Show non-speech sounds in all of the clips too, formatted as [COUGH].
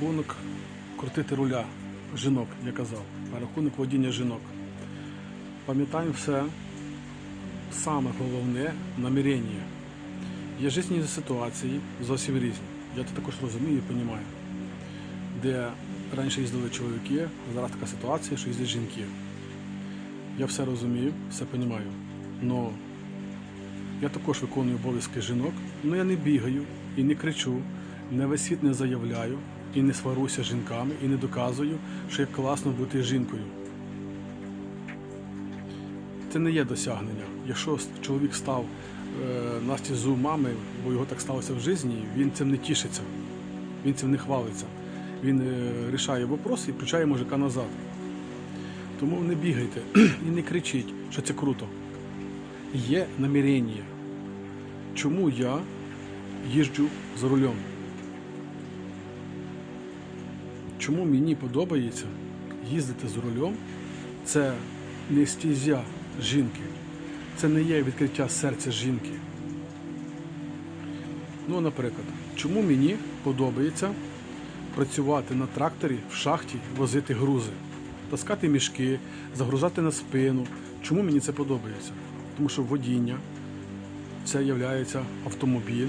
рахунок крутити руля жінок, я казав, рахунок водіння жінок. Пам'ятаємо все, саме головне намірення. Є життєві ситуації зовсім різні. Я це також розумію і розумію. Де раніше їздили чоловіки, зараз така ситуація, що їздять жінки. Я все розумію, все розумію. Но я також виконую обов'язки жінок, але я не бігаю і не кричу, не весь світ не заявляю і не сваруся з жінками, і не доказую, що як класно бути жінкою. Це не є досягнення. Якщо чоловік став е, на стізу мами, бо його так сталося в житті, він цим не тішиться, він цим не хвалиться. Він е, рішає вопрос і включає мужика назад. Тому не бігайте [CLEARS THROAT] і не кричіть, що це круто. Є намірення. Чому я їжджу за рулем? Чому мені подобається їздити з рулем? Це не стізя жінки. Це не є відкриття серця жінки. Ну, наприклад, чому мені подобається працювати на тракторі в шахті, возити грузи, таскати мішки, загружати на спину. Чому мені це подобається? Тому що водіння це є автомобіль,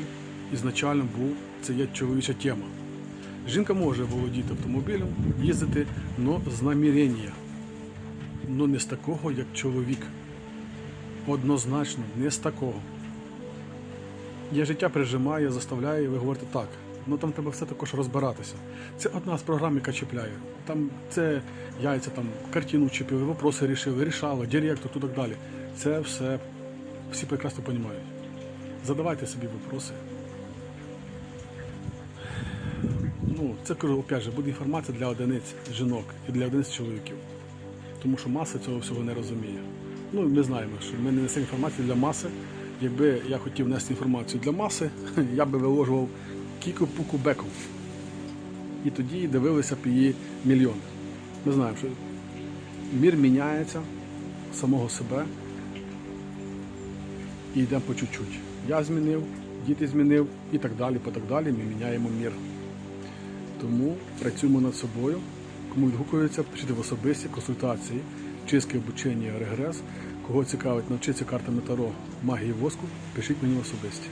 ізначально був, це є чоловіча тема. Жінка може володіти автомобілем, їздити, але з намірення. Ну не з такого, як чоловік. Однозначно, не з такого. Я життя прижимає, заставляє, і ви говорите так. Ну там треба все також розбиратися. Це одна з програм, яка чіпляє. Там це яйця, там картину чіпили, вопроси рішили, рішало, директор, то так далі. Це все всі прекрасно розуміють. Задавайте собі вопроси. Ну, це опять же, буде інформація для одиниць жінок і для одиниць чоловіків. Тому що маса цього всього не розуміє. Ну, ми знаємо, що ми не несемо інформацію для маси. Якби я хотів нести інформацію для маси, [LAUGHS] я би виложував кіку-пуку беку. І тоді дивилися б її мільйони. Ми знаємо, що мір міняється самого себе і йдемо по чуть-чуть. Я змінив, діти змінив і так далі, по так далі. Ми міняємо мір. Тому працюємо над собою. Кому відгукується, пишіть в особисті консультації, чистки обучення, регрес. Кого цікавить навчитися картами Таро магії воску, пишіть мені в особисті.